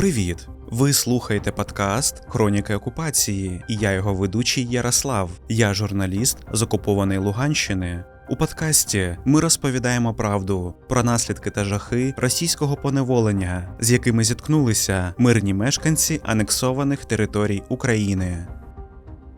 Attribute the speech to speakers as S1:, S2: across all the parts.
S1: Привіт! Ви слухаєте подкаст Хроніки окупації, і я його ведучий Ярослав. Я журналіст з окупованої Луганщини. У подкасті ми розповідаємо правду про наслідки та жахи російського поневолення, з якими зіткнулися мирні мешканці анексованих територій України.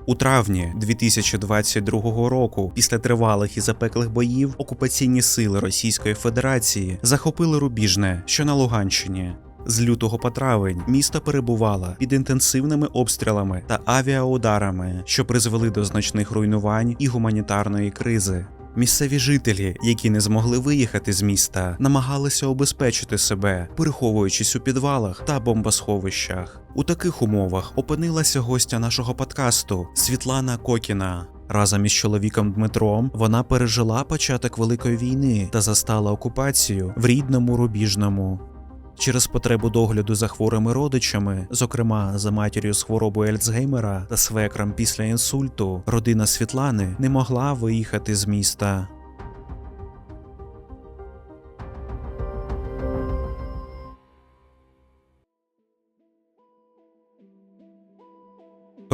S1: У травні 2022 року, після тривалих і запеклих боїв, окупаційні сили Російської Федерації захопили Рубіжне, що на Луганщині. З лютого по травень місто перебувало під інтенсивними обстрілами та авіаударами, що призвели до значних руйнувань і гуманітарної кризи. Місцеві жителі, які не змогли виїхати з міста, намагалися обезпечити себе, переховуючись у підвалах та бомбосховищах. У таких умовах опинилася гостя нашого подкасту Світлана Кокіна. Разом із чоловіком Дмитром вона пережила початок великої війни та застала окупацію в рідному рубіжному. Через потребу догляду за хворими родичами, зокрема за матір'ю з хворобою Альцгеймера та свекром після інсульту, родина Світлани не могла виїхати з міста.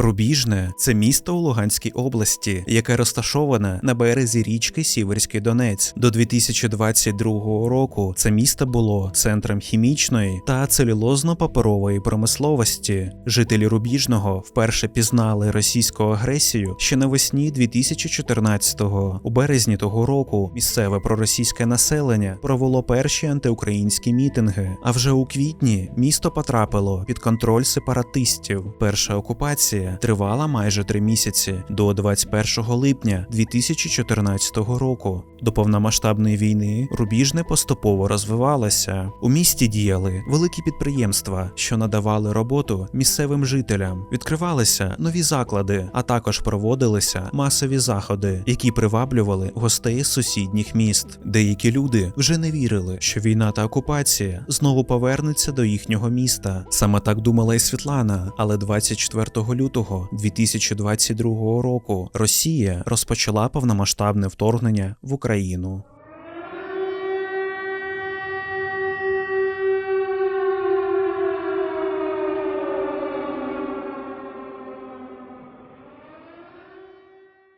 S1: Рубіжне це місто у Луганській області, яке розташоване на березі річки Сіверський Донець. До 2022 року це місто було центром хімічної та целюлозно-паперової промисловості. Жителі Рубіжного вперше пізнали російську агресію ще навесні 2014-го. У березні того року місцеве проросійське населення провело перші антиукраїнські мітинги. А вже у квітні місто потрапило під контроль сепаратистів. Перша окупація тривала майже три місяці до 21 липня 2014 року. До повномасштабної війни Рубіжне поступово розвивалося. У місті діяли великі підприємства, що надавали роботу місцевим жителям. Відкривалися нові заклади, а також проводилися масові заходи, які приваблювали гостей з сусідніх міст. Деякі люди вже не вірили, що війна та окупація знову повернуться до їхнього міста. Саме так думала і Світлана, але 24 лютого 2022 року Росія розпочала повномасштабне вторгнення в Україну.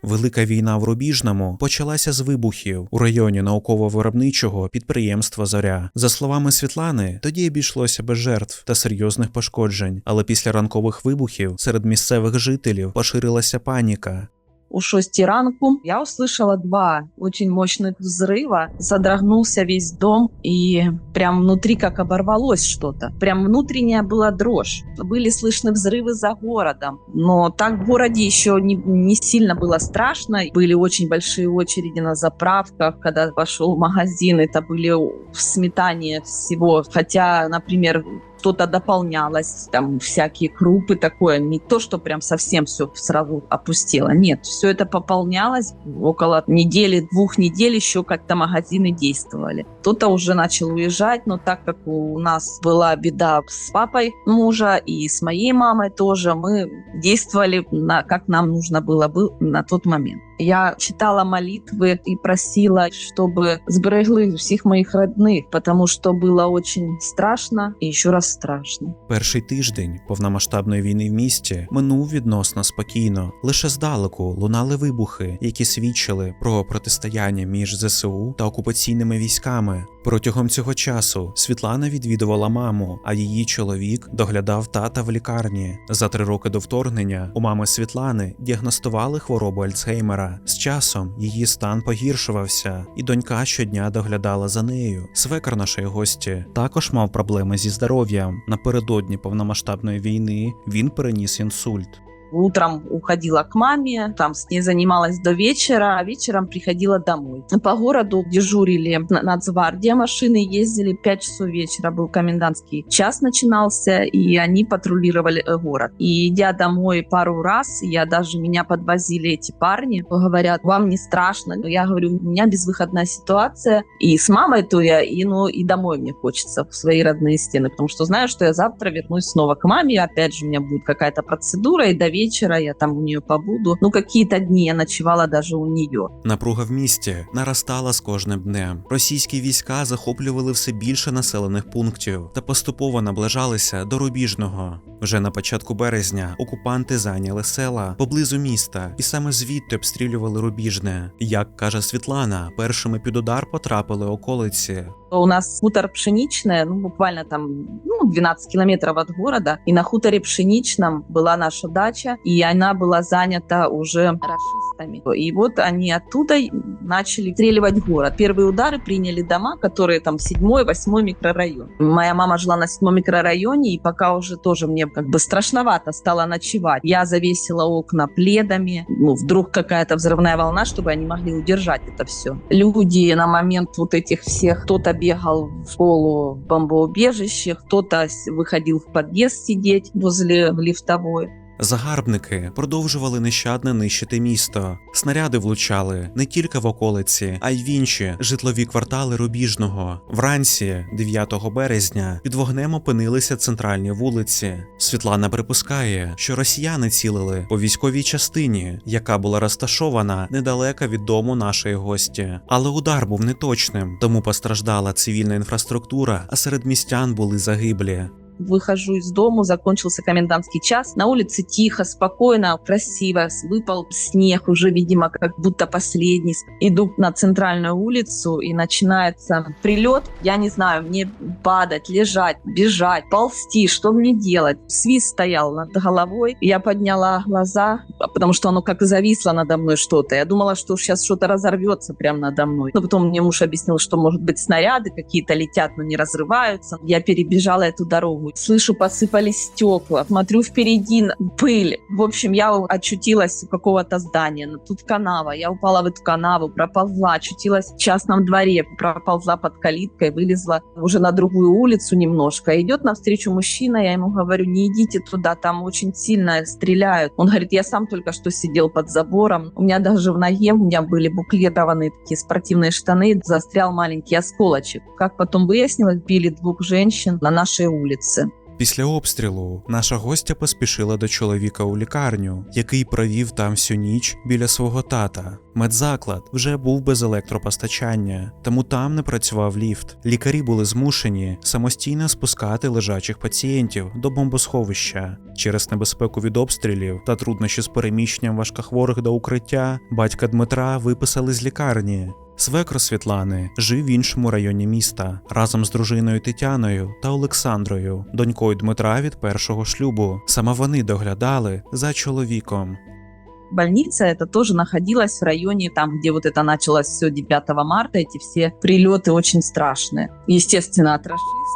S1: Велика війна в Рубіжному почалася з вибухів у районі науково-виробничого підприємства Зоря. За словами Світлани, тоді обійшлося без жертв та серйозних пошкоджень, але після ранкових вибухів серед місцевих жителів поширилася паніка.
S2: У 6 ранку я услышала два очень мощных взрыва. Содрогнулся весь дом, и прям внутри как оборвалось что-то. Прям внутренняя была дрожь. Были слышны взрывы за городом, но так в городе еще не, не сильно было страшно. Были очень большие очереди на заправках, когда пошел в магазин, это были в сметане всего. Хотя, например, что-то дополнялось, там всякие крупы такое, не то, что прям совсем все сразу опустело, нет, все это пополнялось, около недели, двух недель еще как-то магазины действовали. Кто-то уже начал уезжать, но так как у нас была беда с папой мужа и с моей мамой тоже, мы действовали на, как нам нужно было бы на тот момент. Я читала молитвы и просила, чтобы сберегли всіх моїх родних, потому что было очень страшно и еще раз страшно.
S1: Перший тиждень повномасштабної війни в місті минув відносно спокійно. Лише здалеку лунали вибухи, які свідчили про протистояння між ЗСУ та окупаційними військами. Протягом цього часу Світлана відвідувала маму, а її чоловік доглядав тата в лікарні. За три роки до вторгнення у мами Світлани діагностували хворобу Альцгеймера. З часом її стан погіршувався, і донька щодня доглядала за нею. Свекар нашої гості також мав проблеми зі здоров'ям. Напередодні повномасштабної війни він переніс інсульт.
S2: Утром уходила к маме, там с ней занималась до вечера, а вечером приходила домой. По городу дежурили на- нацгвардия, машины ездили, 5 часов вечера был комендантский час начинался, и они патрулировали э, город. И идя домой пару раз, я даже меня подвозили эти парни, говорят, вам не страшно? Я говорю, у меня безвыходная ситуация, и с мамой то я, и, ну, и домой мне хочется, в свои родные стены, потому что знаю, что я завтра вернусь снова к маме, опять же у меня будет какая-то процедура, и до вечера я там у нее побуду. Ну, какие-то дни я ночевала даже у нее.
S1: Напруга в місті наростала з кожним днем. Російські війська захоплювали все більше населених пунктів та поступово наближалися до рубіжного. Вже на початку березня окупанти зайняли села поблизу міста і саме звідти обстрілювали рубіжне. Як каже Світлана, першими під удар потрапили околиці.
S2: У нас хутор пшенічне, ну, буквально там ну, 12 километров от города. И на хуторе Пшеничном была наша дача, и она была занята уже расистами. И вот они оттуда начали стреливать город. Первые удары приняли дома, которые там 7-8 микрорайон. Моя мама жила на 7 микрорайоне, и пока уже тоже мне как бы страшновато стало ночевать. Я завесила окна пледами. Ну, вдруг какая-то взрывная волна, чтобы они могли удержать это все. Люди на момент вот этих всех, кто-то бегал в школу в бомбоубежище, кто-то выходил в подъезд сидеть возле лифтовой.
S1: Загарбники продовжували нещадно нищити місто. Снаряди влучали не тільки в околиці, а й в інші житлові квартали Рубіжного. Вранці, 9 березня, під вогнем опинилися центральні вулиці. Світлана припускає, що росіяни цілили по військовій частині, яка була розташована недалеко від дому нашої гості. Але удар був неточним, тому постраждала цивільна інфраструктура, а серед містян були загиблі.
S2: Выхожу из дому, закончился комендантский час. На улице тихо, спокойно, красиво. Выпал снег, уже, видимо, как будто последний. Иду на центральную улицу, и начинается прилет. Я не знаю, мне падать, лежать, бежать, ползти, что мне делать? Свист стоял над головой. Я подняла глаза, потому что оно как зависло надо мной что-то. Я думала, что сейчас что-то разорвется прямо надо мной. Но потом мне муж объяснил, что, может быть, снаряды какие-то летят, но не разрываются. Я перебежала эту дорогу. Слышу, посыпались стекла. Смотрю впереди пыль. В общем, я очутилась у какого-то здания. Но тут канава. Я упала в эту канаву, проползла, очутилась в частном дворе, проползла под калиткой, вылезла уже на другую улицу немножко. Идет навстречу мужчина, я ему говорю, не идите туда, там очень сильно стреляют. Он говорит, я сам только что сидел под забором. У меня даже в ноге у меня были буклированные такие спортивные штаны, застрял маленький осколочек. Как потом выяснилось, били двух женщин на нашей улице.
S1: Після обстрілу наша гостя поспішила до чоловіка у лікарню, який провів там всю ніч біля свого тата. Медзаклад вже був без електропостачання, тому там не працював ліфт. Лікарі були змушені самостійно спускати лежачих пацієнтів до бомбосховища. Через небезпеку від обстрілів та труднощі з переміщенням важкохворих до укриття батька Дмитра виписали з лікарні. Свекро Світлани жив в іншому районі міста разом з дружиною Тетяною та Олександрою, донькою Дмитра від першого шлюбу. Саме вони доглядали за чоловіком.
S2: больница это тоже находилась в районе, там, где вот это началось все 9 марта, эти все прилеты очень страшные. Естественно, от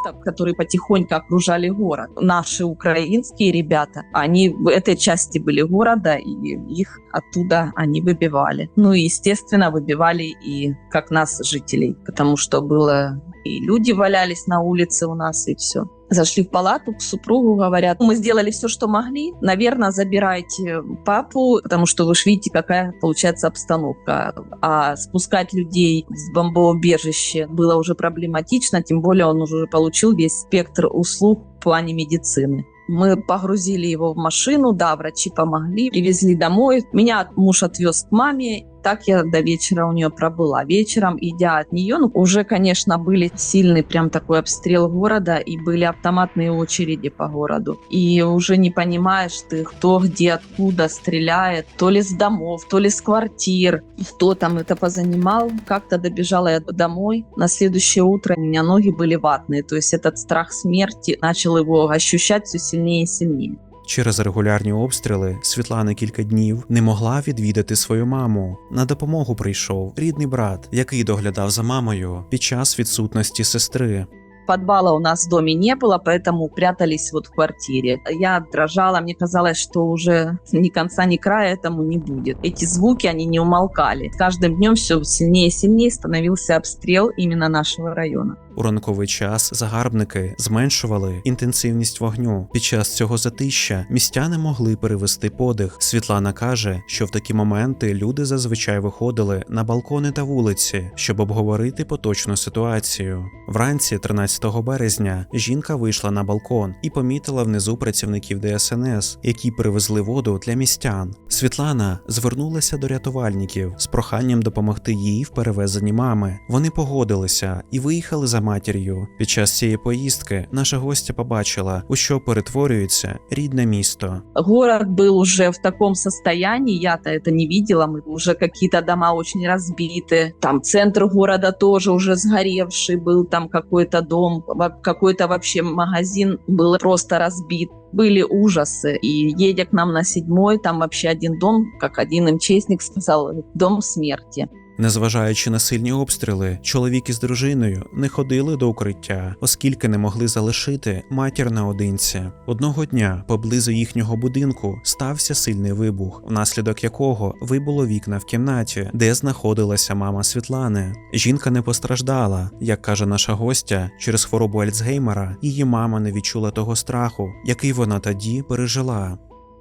S2: Расистов, которые потихоньку окружали город. Наши украинские ребята, они в этой части были города, и их оттуда они выбивали. Ну и, естественно, выбивали и как нас, жителей, потому что было и люди валялись на улице у нас, и все. Зашли в палату к супругу, говорят, мы сделали все, что могли. Наверное, забирайте папу, потому что вы же видите, какая получается обстановка. А спускать людей с бомбоубежища было уже проблематично, тем более он уже получил весь спектр услуг в плане медицины. Мы погрузили его в машину, да, врачи помогли, привезли домой. Меня муж отвез к маме, так я до вечера у нее пробыла. Вечером, идя от нее, ну, уже, конечно, были сильный прям такой обстрел города, и были автоматные очереди по городу. И уже не понимаешь ты, кто где, откуда стреляет, то ли с домов, то ли с квартир, кто там это позанимал. Как-то добежала я домой. На следующее утро у меня ноги были ватные, то есть этот страх смерти начал его ощущать все сильнее и сильнее.
S1: Через регулярні обстріли Світлана кілька днів не могла відвідати свою маму. На допомогу прийшов рідний брат, який доглядав за мамою під час відсутності сестри.
S2: Подвала у нас в доме не было, поэтому прятались вот в квартире. Я дрожала, мне казалось, что уже ни конца, ни края этому не будет. Эти звуки, они не умолкали. С каждым днем все сильнее и сильнее становился обстрел именно нашего района.
S1: У ранковий час загарбники зменшували інтенсивність вогню. Під час цього затища містяни могли перевести подих. Світлана каже, що в такі моменти люди зазвичай виходили на балкони та вулиці, щоб обговорити поточну ситуацію. Вранці, 13 березня, жінка вийшла на балкон і помітила внизу працівників ДСНС, які привезли воду для містян. Світлана звернулася до рятувальників з проханням допомогти їй в перевезенні мами. Вони погодилися і виїхали за матір'ю. Під час цієї поїздки наша гостя побачила, у що перетворюється рідне місто.
S2: Город был уже в таком состоянии, я-то это не видела, мы уже какие-то дома очень разбиты, там центр города тоже уже сгоревший был, там какой-то дом, во- какой-то вообще магазин был просто разбит. Были ужасы. И едя к нам на седьмой, там вообще один дом, как один МЧСник сказал, дом смерти.
S1: Незважаючи на сильні обстріли, чоловік із дружиною не ходили до укриття, оскільки не могли залишити матір наодинці. Одного дня поблизу їхнього будинку стався сильний вибух, внаслідок якого вибуло вікна в кімнаті, де знаходилася мама Світлани. Жінка не постраждала, як каже наша гостя, через хворобу Альцгеймера її мама не відчула того страху, який вона тоді пережила.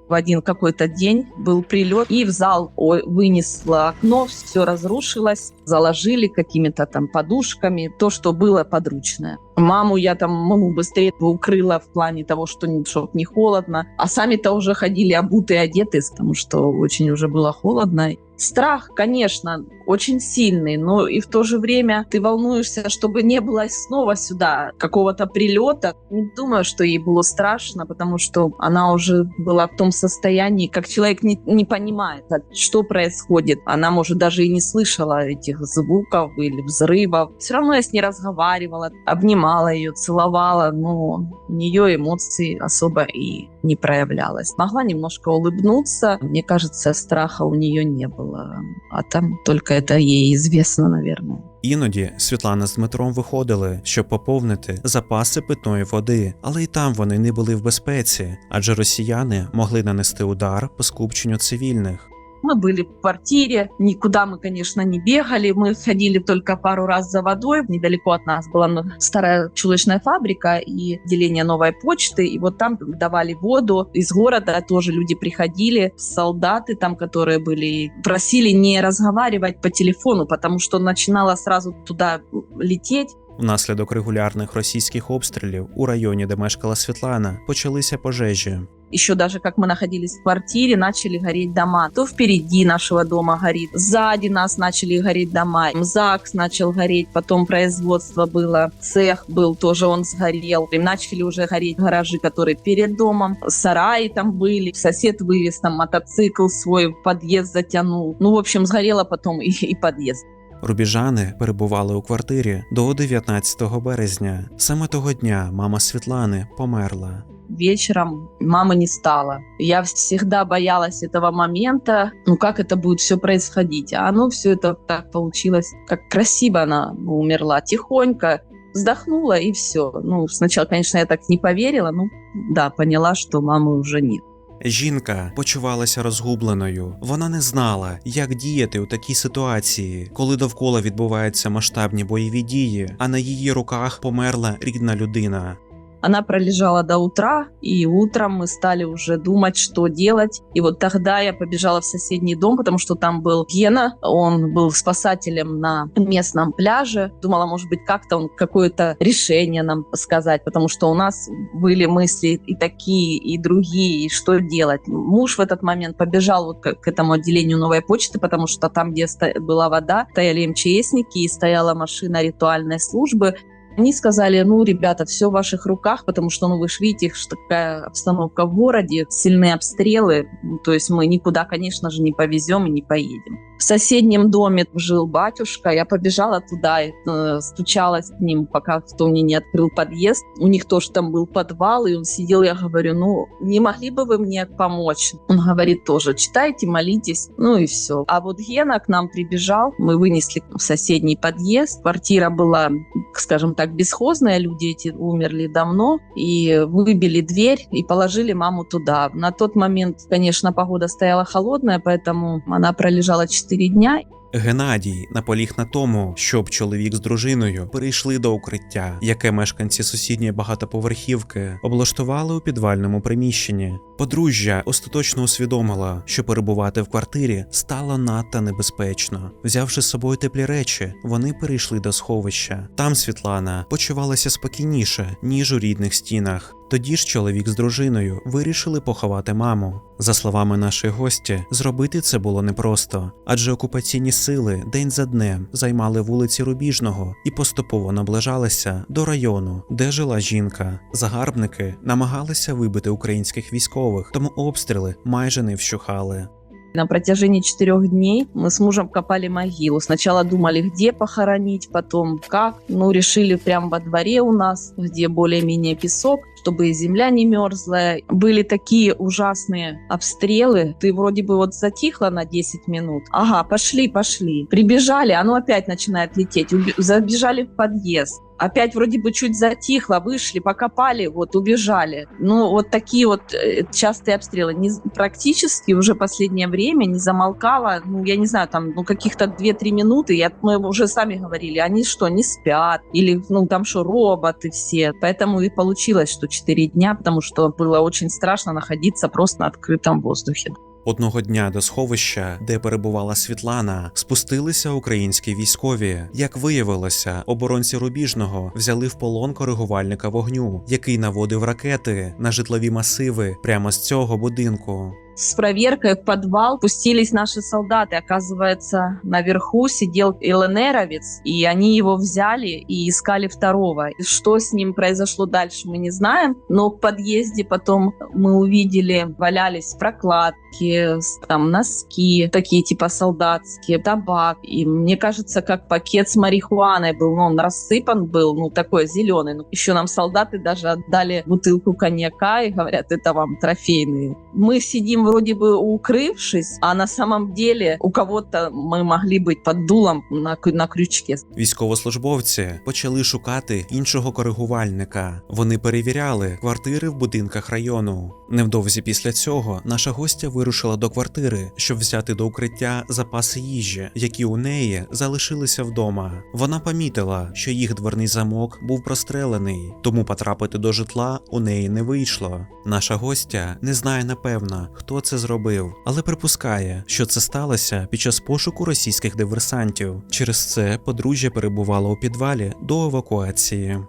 S2: В один какой-то день был прилет, и в зал вынесло окно, все разрушилось, заложили какими-то там подушками, то, что было подручное. Маму я там маму быстрее бы укрыла в плане того, что чтобы не холодно, а сами-то уже ходили обутые, одеты, потому что очень уже было холодно. Страх, конечно, очень сильный, но и в то же время ты волнуешься, чтобы не было снова сюда какого-то прилета. Не думаю, что ей было страшно, потому что она уже была в том состоянии, как человек не, не понимает, что происходит. Она, может, даже и не слышала этих звуков или взрывов. Все равно я с ней разговаривала, обнимала ее, целовала, но у нее эмоций особо и не проявлялось. Могла немножко улыбнуться. Мне кажется, страха у нее не было. А там только это ей известно, наверное.
S1: Іноді Світлана з Дмитром виходили, щоб поповнити запаси питної води, але й там вони не були в безпеці, адже росіяни могли нанести удар по скупченню цивільних.
S2: Мы были в квартире, никуда мы, конечно, не бегали. Мы ходили только пару раз за водой. Недалеко от нас была ну, старая чулочная фабрика и отделение новой почты. И вот там давали воду. Из города тоже люди приходили, солдаты там, которые были, просили не разговаривать по телефону, потому что начинала сразу туда лететь.
S1: Внаслідок регулярних російських обстрілів у районі, де мешкала Світлана, почалися пожежі.
S2: Еще даже как мы находились в квартире, начали гореть дома. То впереди нашего дома горит, сзади нас начали гореть дома. МЗАКС начал гореть, потом производство было, цех был, тоже он сгорел. И начали уже гореть гаражи, которые перед домом, сараи там были. Сосед вывез там мотоцикл свой, в подъезд затянул. Ну, в общем, сгорело потом и, и подъезд.
S1: Рубіжани перебували у квартирі до 19 березня. Саме того дня мама Світлани померла.
S2: вечером мамы не стало. Я всегда боялась этого момента, ну как это будет все происходить. А оно все это так получилось, как красиво она умерла, тихонько вздохнула и все. Ну, сначала, конечно, я так не поверила, ну да, поняла, что мамы уже нет.
S1: Жінка почувалася розгубленою. Вона не знала, як діяти у такій ситуації, коли довкола відбуваються масштабні бойові дії, а на її руках померла рідна людина.
S2: Она пролежала до утра, и утром мы стали уже думать, что делать. И вот тогда я побежала в соседний дом, потому что там был Гена, он был спасателем на местном пляже. Думала, может быть, как-то он какое-то решение нам сказать, потому что у нас были мысли и такие, и другие, и что делать. Муж в этот момент побежал вот к, этому отделению новой почты, потому что там, где была вода, стояли МЧСники и стояла машина ритуальной службы, они сказали, ну, ребята, все в ваших руках, потому что, ну, вы же видите, что такая обстановка в городе, сильные обстрелы, Ну, то есть мы никуда, конечно же, не повезем и не поедем. В соседнем доме жил батюшка, я побежала туда, и, э, стучалась к ним, пока кто мне не открыл подъезд. У них тоже там был подвал, и он сидел, я говорю, ну, не могли бы вы мне помочь? Он говорит тоже, читайте, молитесь, ну и все. А вот Гена к нам прибежал, мы вынесли в соседний подъезд, квартира была, скажем так, бесхозная, люди эти умерли давно, и выбили дверь и положили маму туда. На тот момент, конечно, погода стояла холодная, поэтому она пролежала 4 дня.
S1: Геннадій наполіг на тому, щоб чоловік з дружиною перейшли до укриття, яке мешканці сусідньої багатоповерхівки облаштували у підвальному приміщенні. Подружжя остаточно усвідомила, що перебувати в квартирі стало надто небезпечно. Взявши з собою теплі речі, вони перейшли до сховища. Там Світлана почувалася спокійніше, ніж у рідних стінах. Тоді ж чоловік з дружиною вирішили поховати маму. За словами нашої гості, зробити це було непросто, адже окупаційні сили день за днем займали вулиці Рубіжного і поступово наближалися до району, де жила жінка. Загарбники намагалися вибити українських військових, тому обстріли майже не вщухали.
S2: На протяжении четырех дней мы с мужем копали могилу. Сначала думали, где похоронить, потом как. Ну, решили прямо во дворе у нас, где более-менее песок, чтобы земля не мерзла. Были такие ужасные обстрелы. Ты вроде бы вот затихла на 10 минут. Ага, пошли, пошли. Прибежали, оно опять начинает лететь. Уби- Забежали в подъезд. Опять вроде бы чуть затихло, вышли, покопали, вот убежали. Ну, вот такие вот э, частые обстрелы. Не, практически уже последнее время не замолкало, ну, я не знаю, там, ну, каких-то 2-3 минуты, я, мы уже сами говорили, они что, не спят? Или, ну, там что, роботы все? Поэтому и получилось, что 4 дня, потому что было очень страшно находиться просто на открытом воздухе.
S1: Одного дня до сховища, де перебувала Світлана, спустилися українські військові. Як виявилося, оборонці Рубіжного взяли в полон коригувальника вогню, який наводив ракети на житлові масиви прямо з цього будинку.
S2: С проверкой в подвал пустились наши солдаты. Оказывается, наверху сидел ЛНРовец, и они его взяли и искали второго. Что с ним произошло дальше, мы не знаем. Но в подъезде потом мы увидели, валялись прокладки, там носки, такие типа солдатские, табак. И мне кажется, как пакет с марихуаной был. Ну, он рассыпан был, ну, такой зеленый. Ну, еще нам солдаты даже отдали бутылку коньяка и говорят, это вам трофейные. Мы сидим вроде бы укрывшись, а на самом деле у кого-то мы могли быть под дулом на, к- на крючке.
S1: Військовослужбовці почали шукати іншого коригувальника. Вони перевіряли квартири в будинках району. Невдовзі після цього наша гостя вирушила до квартири, щоб взяти до укриття запаси їжі, які у неї залишилися вдома. Вона помітила, що їх дверний замок був прострелений, тому потрапити до житла у неї не вийшло. Наша гостя не знає напевно, хто це зробив, але припускає, що це сталося під час пошуку російських диверсантів. Через це подружжя перебувало у підвалі до евакуації.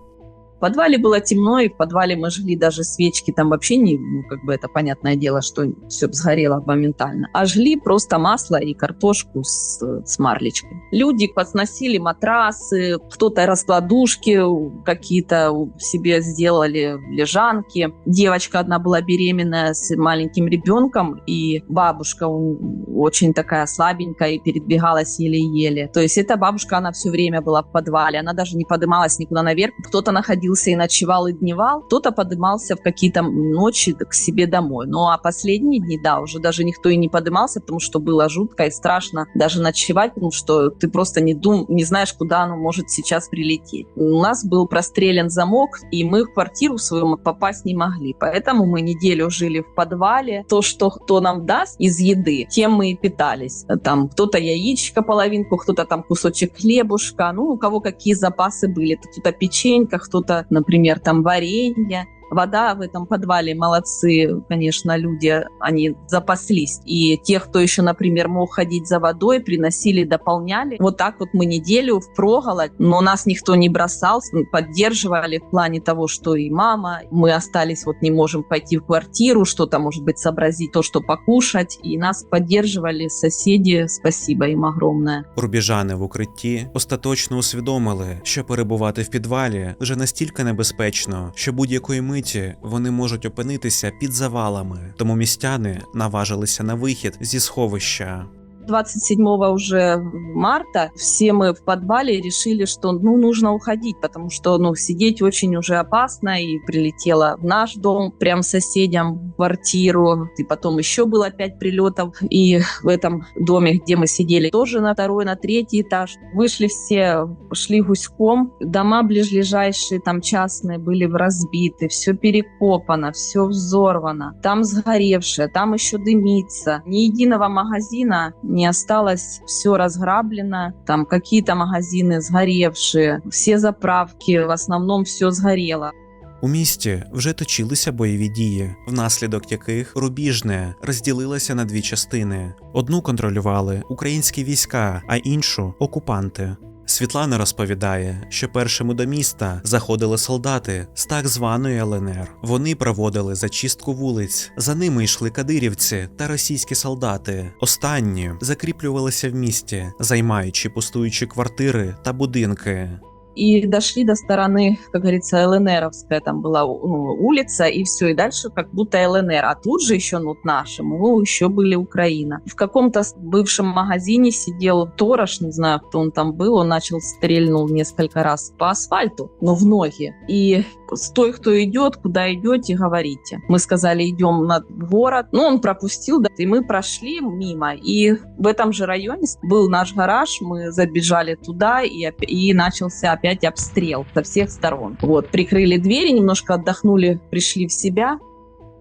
S2: Подвале было темно, и в подвале мы жгли даже свечки. Там вообще не, ну, как бы это понятное дело, что все сгорело моментально. А жгли просто масло и картошку с, с марлечкой. Люди подсносили матрасы, кто-то раскладушки какие-то себе сделали, лежанки. Девочка одна была беременная с маленьким ребенком, и бабушка у- очень такая слабенькая и передвигалась еле-еле. То есть эта бабушка, она все время была в подвале, она даже не поднималась никуда наверх. Кто-то находился и ночевал, и дневал, кто-то поднимался в какие-то ночи к себе домой. Ну а последние дни, да, уже даже никто и не поднимался, потому что было жутко и страшно даже ночевать, потому что ты просто не, дум, не знаешь, куда оно может сейчас прилететь. У нас был прострелен замок, и мы в квартиру свою попасть не могли. Поэтому мы неделю жили в подвале. То, что кто нам даст из еды, тем мы и питались. Там кто-то яичко половинку, кто-то там кусочек хлебушка, ну, у кого какие запасы были. Кто-то печенька, кто-то, например, там варенье. Вода в этом подвале, молодцы, конечно, люди, они запаслись. И тех, кто еще, например, мог ходить за водой, приносили, дополняли. Вот так вот мы неделю в проголодь, но нас никто не бросал, поддерживали в плане того, что и мама, мы остались, вот не можем пойти в квартиру, что-то, может быть, сообразить, то, что покушать. И нас поддерживали соседи, спасибо им огромное.
S1: Рубіжани в укритті остаточно усвідомили, що перебувати в підвалі вже настільки небезпечно, що будь-якої миті вони можуть опинитися під завалами, тому містяни наважилися на вихід зі сховища.
S2: 27 уже марта все мы в подвале решили, что ну нужно уходить, потому что ну сидеть очень уже опасно и прилетела в наш дом прям соседям в квартиру и потом еще было пять прилетов и в этом доме, где мы сидели, тоже на второй, на третий этаж. Вышли все, шли гуськом, дома ближайшие там частные были разбиты, все перекопано, все взорвано, там сгоревшее, там еще дымится, ни единого магазина не осталось, все разграблено, там какие-то магазины сгоревшие, все заправки, в основном все сгорело.
S1: У місті вже точилися бойові дії, внаслідок яких рубіжне розділилося на дві частини: одну контролювали українські війська, а іншу окупанти. Світлана розповідає, що першими до міста заходили солдати з так званої ЛНР. Вони проводили зачистку вулиць. За ними йшли кадирівці та російські солдати. Останні закріплювалися в місті, займаючи пустуючі квартири та будинки.
S2: И дошли до стороны, как говорится, ЛНРовская, там была ну, улица, и все, и дальше как будто ЛНР. А тут же еще, ну, наши, мы еще были Украина. В каком-то бывшем магазине сидел Торош, не знаю, кто он там был, он начал стрельнул несколько раз по асфальту, но в ноги. И стой, кто идет, куда идете, говорите. Мы сказали, идем на город. Ну, он пропустил, да, и мы прошли мимо. И в этом же районе был наш гараж, мы забежали туда, и, оп- и начался опять обстрел со всех сторон. Вот, прикрыли двери, немножко отдохнули, пришли в себя.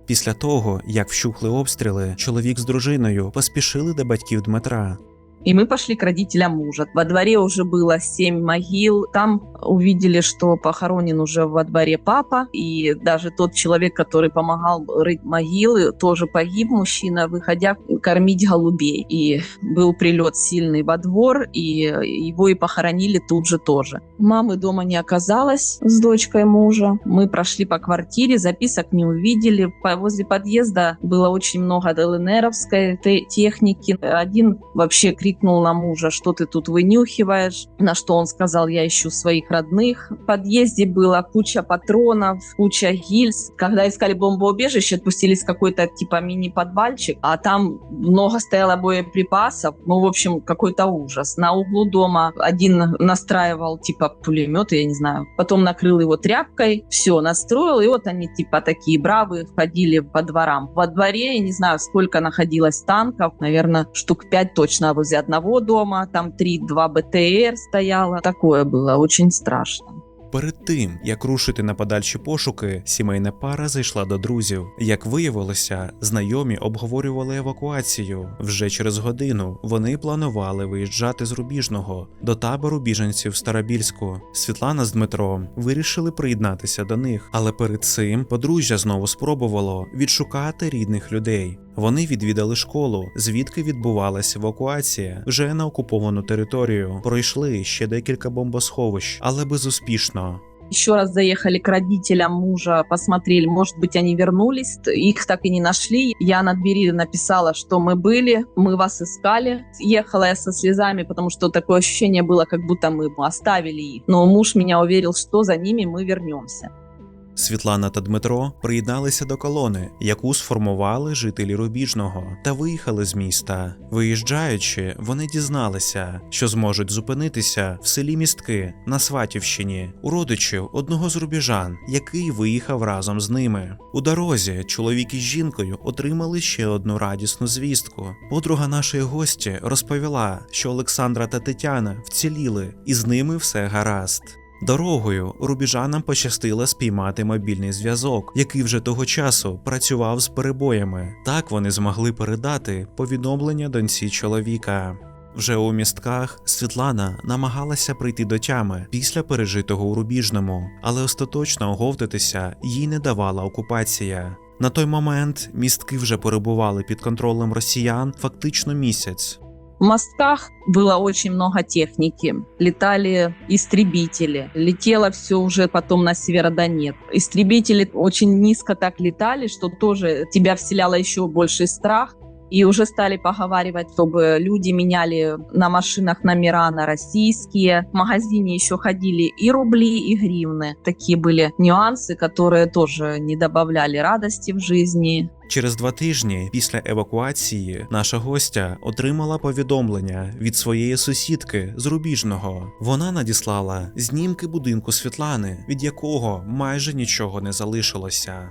S1: Після того, як вщухли обстріли, чоловік з дружиною поспішили до батьків Дмитра.
S2: И мы пошли к родителям мужа. Во дворе уже было семь могил. Там увидели, что похоронен уже во дворе папа. И даже тот человек, который помогал рыть могилы, тоже погиб, мужчина, выходя кормить голубей. И был прилет сильный во двор, и его и похоронили тут же тоже. Мамы дома не оказалось с дочкой мужа. Мы прошли по квартире, записок не увидели. Возле подъезда было очень много ДЛНРовской те- техники. Один вообще крикнул на мужа, что ты тут вынюхиваешь, на что он сказал, я ищу своих родных. В подъезде была куча патронов, куча гильз. Когда искали бомбоубежище, отпустились какой-то типа мини-подвальчик, а там много стояло боеприпасов. Ну, в общем, какой-то ужас. На углу дома один настраивал типа пулемет, я не знаю. Потом накрыл его тряпкой, все, настроил, и вот они типа такие бравые входили по дворам. Во дворе, я не знаю, сколько находилось танков, наверное, штук пять точно возле одного дома, там три-два БТР стояло. Такое было очень страшно.
S1: Перед тим як рушити на подальші пошуки, сімейна пара зайшла до друзів. Як виявилося, знайомі обговорювали евакуацію. Вже через годину вони планували виїжджати з Рубіжного до табору біженців в Старобільську. Світлана з Дмитром вирішили приєднатися до них, але перед цим подружжя знову спробувало відшукати рідних людей. Вони відвідали школу, звідки відбувалася евакуація вже на окуповану територію. Пройшли ще декілька бомбосховищ, але безуспішно.
S2: Еще раз заехали к родителям мужа, посмотрели, может быть, они вернулись. Их так и не нашли. Я на двери написала, что мы были, мы вас искали. Ехала я со слезами, потому что такое ощущение было, как будто мы оставили их. Но муж меня уверил, что за ними мы вернемся.
S1: Світлана та Дмитро приєдналися до колони, яку сформували жителі Рубіжного, та виїхали з міста. Виїжджаючи, вони дізналися, що зможуть зупинитися в селі Містки на Сватівщині у родичів одного з рубіжан, який виїхав разом з ними. У дорозі чоловік із жінкою отримали ще одну радісну звістку. Подруга нашої гості розповіла, що Олександра та Тетяна вціліли, і з ними все гаразд. Дорогою рубіжанам пощастило спіймати мобільний зв'язок, який вже того часу працював з перебоями. Так вони змогли передати повідомлення доньці чоловіка. Вже у містках Світлана намагалася прийти до тями після пережитого у Рубіжному, але остаточно оговтатися їй не давала окупація. На той момент містки вже перебували під контролем росіян фактично місяць.
S2: В мостках было очень много техники. Летали истребители. Летело все уже потом на Северодонет. Истребители очень низко так летали, что тоже тебя вселяло еще больший страх. И уже стали поговаривать, чтобы люди меняли на машинах номера на российские. В магазине еще ходили и рубли, и гривны. Такие были нюансы, которые тоже не добавляли радости в жизни.
S1: Через два тижні після евакуації наша гостя отримала повідомлення від своєї сусідки з Рубіжного. Вона надіслала знімки будинку Світлани, від якого майже нічого не залишилося.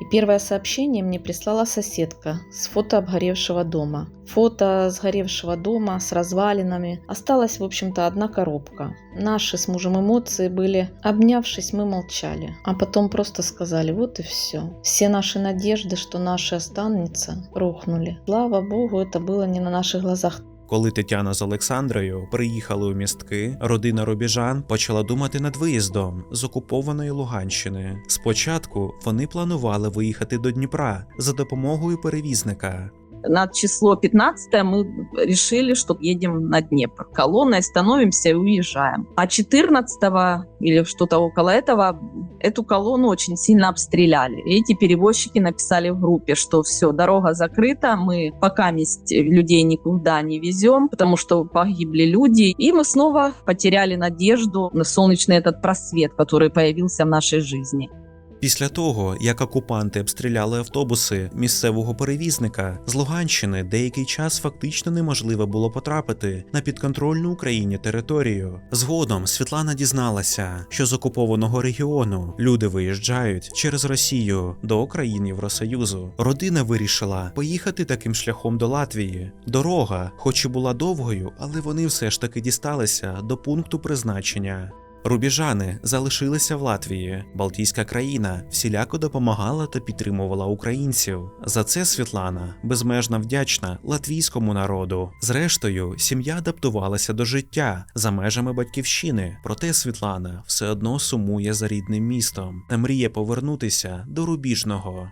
S3: И первое сообщение мне прислала соседка с фото обгоревшего дома. Фото сгоревшего дома с развалинами. Осталась, в общем-то, одна коробка. Наши с мужем эмоции были, обнявшись, мы молчали. А потом просто сказали, вот и все. Все наши надежды, что наши останутся, рухнули. Слава богу, это было не на наших глазах.
S1: Коли Тетяна з Олександрою приїхали у містки, родина Рубіжан почала думати над виїздом з окупованої Луганщини. Спочатку вони планували виїхати до Дніпра за допомогою перевізника.
S2: На число 15 мы решили, что едем на Днепр. Колонной становимся и уезжаем. А 14 или что-то около этого эту колонну очень сильно обстреляли. И эти перевозчики написали в группе, что все, дорога закрыта, мы пока месть людей никуда не везем, потому что погибли люди. И мы снова потеряли надежду на солнечный этот просвет, который появился в нашей жизни.
S1: Після того, як окупанти обстріляли автобуси місцевого перевізника з Луганщини, деякий час фактично неможливо було потрапити на підконтрольну Україні територію. Згодом Світлана дізналася, що з окупованого регіону люди виїжджають через Росію до країн Євросоюзу. Родина вирішила поїхати таким шляхом до Латвії. Дорога, хоч і була довгою, але вони все ж таки дісталися до пункту призначення. Рубіжани залишилися в Латвії. Балтійська країна всіляко допомагала та підтримувала українців. За це Світлана безмежно вдячна латвійському народу. Зрештою, сім'я адаптувалася до життя за межами батьківщини. Проте Світлана все одно сумує за рідним містом та мріє повернутися до рубіжного.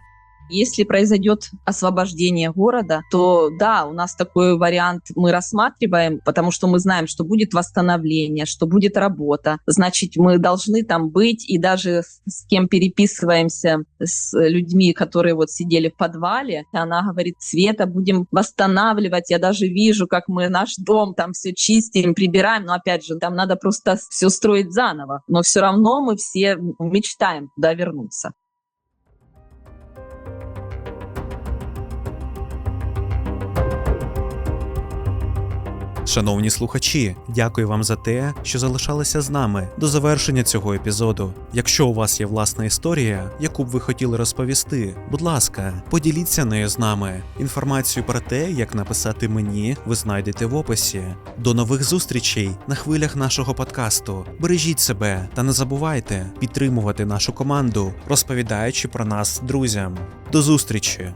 S2: Если произойдет освобождение города, то да, у нас такой вариант мы рассматриваем, потому что мы знаем, что будет восстановление, что будет работа. Значит, мы должны там быть и даже с кем переписываемся с людьми, которые вот сидели в подвале. Она говорит, Света, будем восстанавливать. Я даже вижу, как мы наш дом там все чистим, прибираем. Но опять же, там надо просто все строить заново. Но все равно мы все мечтаем туда вернуться.
S1: Шановні слухачі, дякую вам за те, що залишалися з нами до завершення цього епізоду. Якщо у вас є власна історія, яку б ви хотіли розповісти, будь ласка, поділіться нею з нами. Інформацію про те, як написати мені, ви знайдете в описі. До нових зустрічей на хвилях нашого подкасту. Бережіть себе та не забувайте підтримувати нашу команду, розповідаючи про нас друзям. До зустрічі!